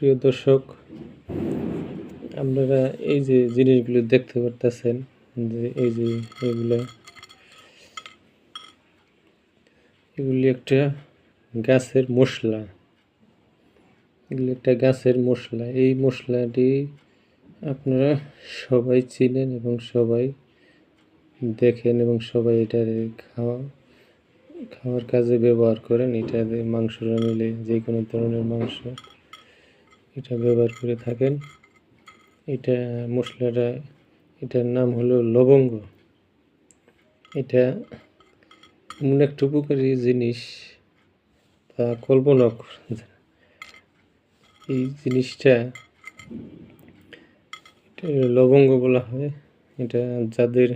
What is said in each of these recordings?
প্রিয় দর্শক, আপনারা এই যে জিনিসগুলো দেখতে পারতেছেন, যে এই যে এগুলো, এগুলি একটা গাছের মশলা। এগুলি একটা গাছের মশলা। এই মশলাটি আপনারা সবাই চিনেন এবং সবাই দেখেন এবং সবাই এটা খাওয়া, খাওয়ার কাজে ব্যবহার করেন। এটা মাংস রান্নলে যে কোনো ধরনের মাংস এটা ব্যবহার করে থাকেন। এটা মশলাটা, এটার নাম হলো লবঙ্গ। এটা এমন একটা উপকারী জিনিস তা কল্পনা। এই জিনিসটা এটা লবঙ্গ বলা হয়। এটা যাদের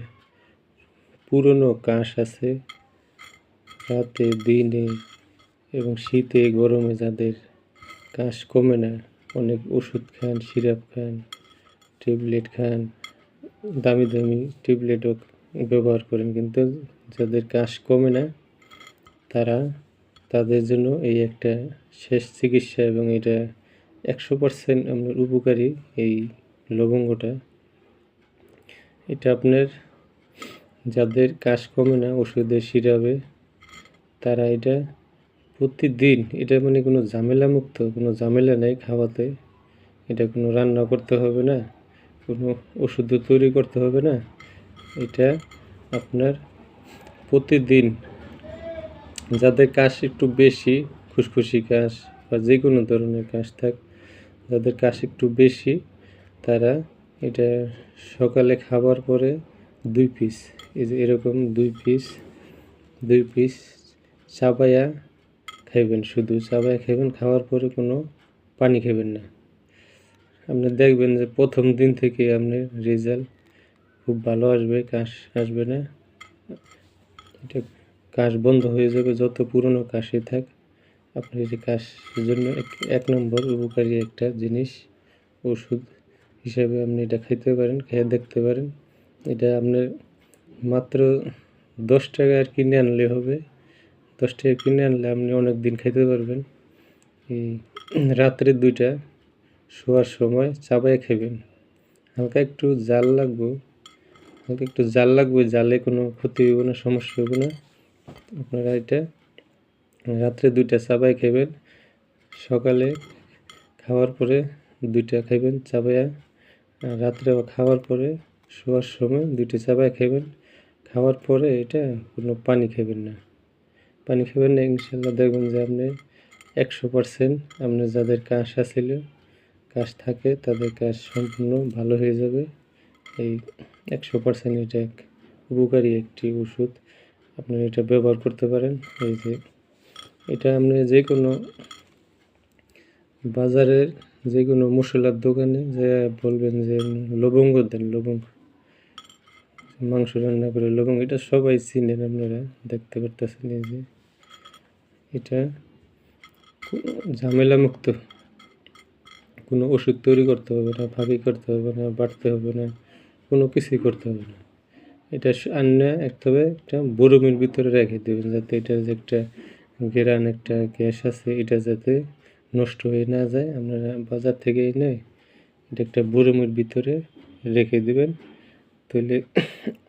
পুরনো কাশ আছে, রাতে, দিনে এবং শীতে, গরমে যাদের কাশ কমে না অনেক ওষুধ খান, সিরাপ খান, ট্যাবলেট খান, দামি দামি ট্যাবলেটও ব্যবহার করেন। কিন্তু যাদের কাশ কমে না, তারা তাদের জন্য এই একটা শেষ চিকিৎসা এবং এটা একশো পার্সেন্ট আপনার উপকারী এই লবঙ্গটা। এটা আপনার যাদের কাশ কমে না ওষুধের সিরাপে, তারা এটা প্রতিদিন এটা মানে কোনো ঝামেলা মুক্ত কোনো ঝামেলা নেই খাওয়াতে। এটা কোনো রান্না করতে হবে না, কোনো ওষুধ তৈরি করতে হবে না। এটা আপনার প্রতিদিন যাদের কাশ একটু বেশি খুসখুসি কাশ বা যে কোনো ধরনের কাশ থাক, যাদের কাশ একটু বেশি, তারা এটা সকালে খাবার পরে দুই পিস এই যে এরকম দুই পিস দুই পিস চাবায়া খাইবেন, শুধু চাবায়া খাইবেন, খাওয়ার পরে কোনো পানি খাবেন না। আপনি দেখবেন যে প্রথম দিন থেকে আপনার রেজাল্ট খুব ভালো আসবে, কাশ আসবে না। এটা কাশ বন্ধ হয়ে যাবে, যত পুরনো কাশি থাক আপনার এই কাশের জন্য এক- এক নম্বর উপকারী একটা জিনিস, ওষুধ হিসাবে আপনি এটা খাইতে পারেন, খেয়ে দেখতে পারেন। এটা আপনার মাত্র দশ টাকা আর কিনে আনলে হবে। দশ টাকা কিনে আনলে আপনি অনেক দিন খাইতে পারবেন। রাত্রে দুইটা শোয়ার সময় চাবাই খাবেন হালকা একটু জাল লাগবে। হালকা একটু জাল লাগবে জালে কোনো ক্ষতি হবে না, সমস্যা হবে না। আপনারা এটা রাত্রে দুইটা চাবাই খাবেন সকালে খাওয়ার পরে দুইটা খাইবেন চাবাইয়া রাত্রে খাওয়ার পরে শোয়ার সময় দুইটা চাবাই খাবেন খাওয়ার পরে এটা কোনো পানি খাবেন না। পানি খাবেন ইনশাল্লাহ দেখবেন যে আপনি একশো পার্সেন্ট আপনার যাদের কাশ আছিল, কাশ থাকে তাদের কাশ সম্পূর্ণ ভালো হয়ে যাবে। এই একশো পার্সেন্ট এটা এক উপকারী একটি ওষুধ। আপনি এটা ব্যবহার করতে পারেন। এই যে এটা আপনি যে কোনো বাজারের যে কোনো মশলার দোকানে যে বলবেন যে লবঙ্গ দেন, লবঙ্গ। মাংস রান্না করে লবঙ্গ, এটা সবাই চিনেন আপনারা, দেখতে পারতেছেন এই যে। এটা কোনো ঝামেলা মুক্ত কোনো ওষুধ তৈরি করতে হবে না, ভাবি করতে হবে না, বাড়তে হবে না, কোনো কিছুই করতে হবে না। এটা আন্না একটা একটা বরমের ভিতরে রেখে দেবেন যাতে এটার যে একটা গেরান, একটা গ্যাস আছে, এটা যাতে নষ্ট হয়ে না যায়। আপনারা বাজার থেকে এনে এটা একটা বরমের ভিতরে রেখে দেবেন। তাহলে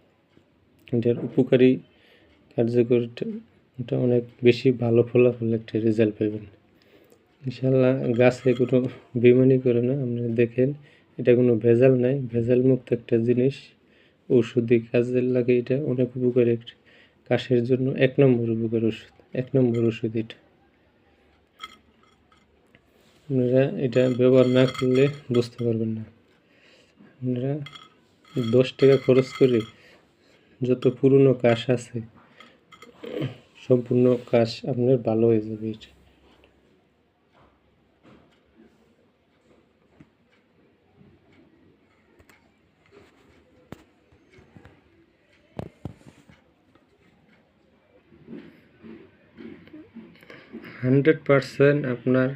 এটার উপকারী কার্যকরটা এটা অনেক বেশি ভালো ফলাফল একটা রেজাল্ট পাবেন। ইনশাল্লাহ গাছে কোনো বেমানি করে না আপনারা দেখেন, এটা কোনো ভেজাল নাই ভেজাল মুক্ত একটা জিনিস। ঔষধি কাজে লাগে এটা অনেক উপকারী কাশের জন্য এক নম্বর উপকার ওষুধ এক নম্বর ওষুধ এটা। আপনারা এটা ব্যবহার না করলে বুঝতে পারবেন না। আপনারা দশ টাকা খরচ করে যত পুরনো কাশ আছে সম্পূর্ণ কাশ আপনার ভালো হয়ে যাবে এটা। হান্ড্রেড পারসেন্ট আপনার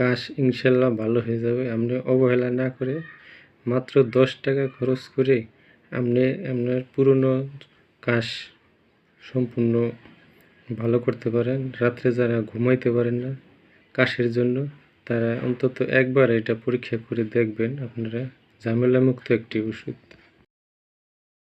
কাশ ইনশাল্লাহ ভালো হয়ে যাবে। আপনি অবহেলা না করে মাত্র দশ টাকা খরচ করে আপনি আপনার পুরনো কাশ সম্পূর্ণ ভালো করতে পারেন, রাত্রে যারা ঘুমাইতে পারেন না, কাশের জন্য, তারা অন্তত একবার এটা পরীক্ষা করে দেখবেন। আপনারা ঝামেলামুক্ত একটি ওষুধ।